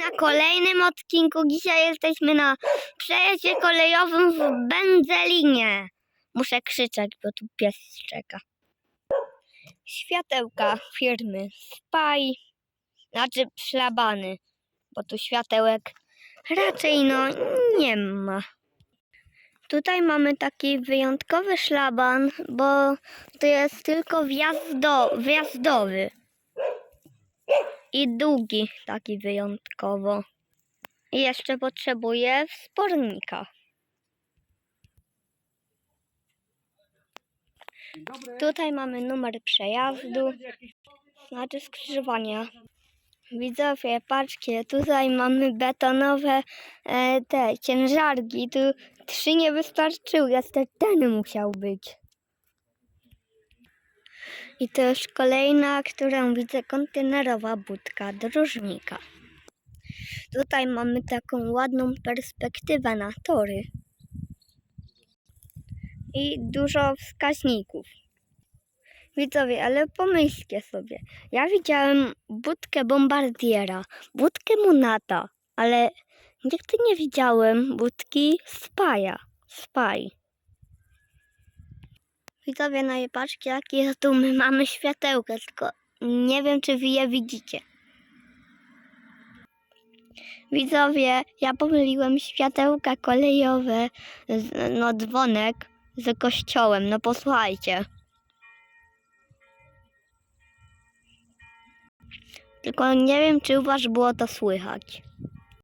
na kolejnym odcinku. Dzisiaj jesteśmy na przejeździe kolejowym w Będzelinie. Muszę krzyczeć, bo tu pies czeka. Światełka firmy Spy, znaczy szlabany, bo tu światełek raczej no nie ma. Tutaj mamy taki wyjątkowy szlaban, bo to jest tylko wjazdo, wjazdowy. I długi taki wyjątkowo. I jeszcze potrzebuję wspornika. Tutaj mamy numer przejazdu, znaczy skrzyżowania. Widzowie, patrzcie, tutaj mamy betonowe e, te ciężarki. Tu trzy nie wystarczyły, jeszcze ten musiał być. I to już kolejna, którą widzę, kontenerowa budka dróżnika. Tutaj mamy taką ładną perspektywę na tory. I dużo wskaźników. Widzowie, ale pomyślcie sobie. Ja widziałem budkę bombardiera, budkę Monata, ale nigdy nie widziałem budki Spaja. Spy. Widzowie, no i patrzcie, jakie tu my mamy światełka, tylko nie wiem, czy wy je widzicie. Widzowie, ja pomyliłem światełka kolejowe, no dzwonek z kościołem, no posłuchajcie. Tylko nie wiem, czy u was było to słychać.